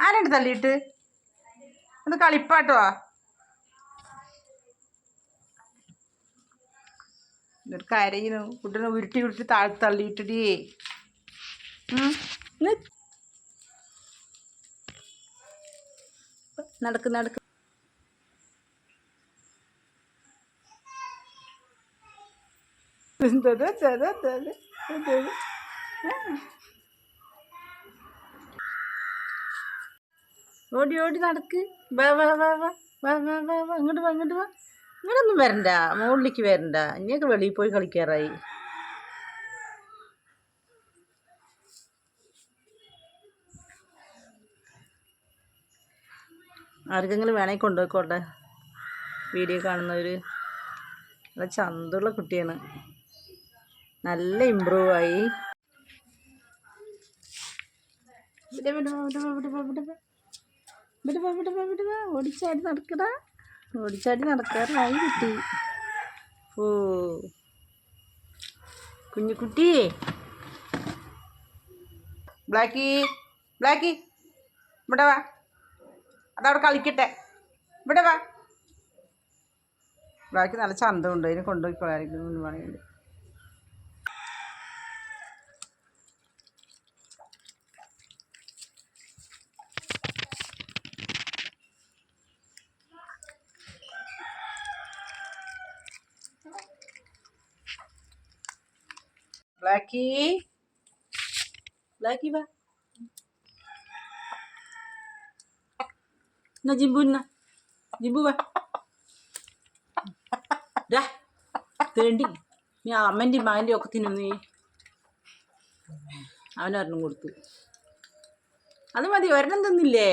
ആരാണ്ട് തള്ളിയിട്ട്? അത് കളിപ്പാട്ടോ. ഒരു കരയുന്നു കുട്ടീനെ ഉരുട്ടി ഉരുട്ടി താഴ്ത്തി തള്ളിയിട്ടടി. നടക്ക് നടക്ക്. എന്തത് എന്തത് എന്തത് എന്തത് ഓടി ഓടി നടക്ക്. വാ വാ വാ വാ വാ വാ വാ വാ. വാ ഇങ്ങനൊന്നും വരണ്ട. മുകളിലേക്ക് വരണ്ട. ഇനിയൊക്കെ വെളിയിൽ പോയി കളിക്കാറായി. ആർക്കെങ്കിലും വേണമെങ്കിൽ കൊണ്ടുപോയിക്കോട്ടെ. വീഡിയോ കാണുന്നവര്. നല്ല ചന്തുള്ള കുട്ടിയാണ്. നല്ല ഇമ്പ്രൂവ് ആയി. ഇവിടെ വിട വിട വിട വിട വിട വിട വാ, വിട വാ, വിട വാ. ഓടിച്ചാടി നടക്കടാ. ഓടിച്ചാടി നടക്കാറായി കുട്ടി. ഓ. കുഞ്ഞുകുട്ടി ബ്ലാക്കി ബ്ലാക്കി. ഇവിടെ വാ. അതവിടെ കളിക്കട്ടെ. ഇവിടെ വാ. ബ്ലാക്കി നല്ല ചന്തമുണ്ട്. അതിന് കൊണ്ടുപോയിക്കോളായിരിക്കും വേണമെങ്കിൽ ബ്ലാക്കി. ബ്ലാക്കി വാ. എന്നാ ജിബു എന്നാ ജിബു വാ. തേണ്ടി. നീ അമ്മന്റെയും മകന്റെയും ഒക്കെ തിന്നു നീ. അവനൊരെണ്ണം കൊടുത്തു. അത് മതി ഒരെണ്ണം തിന്നില്ലേ?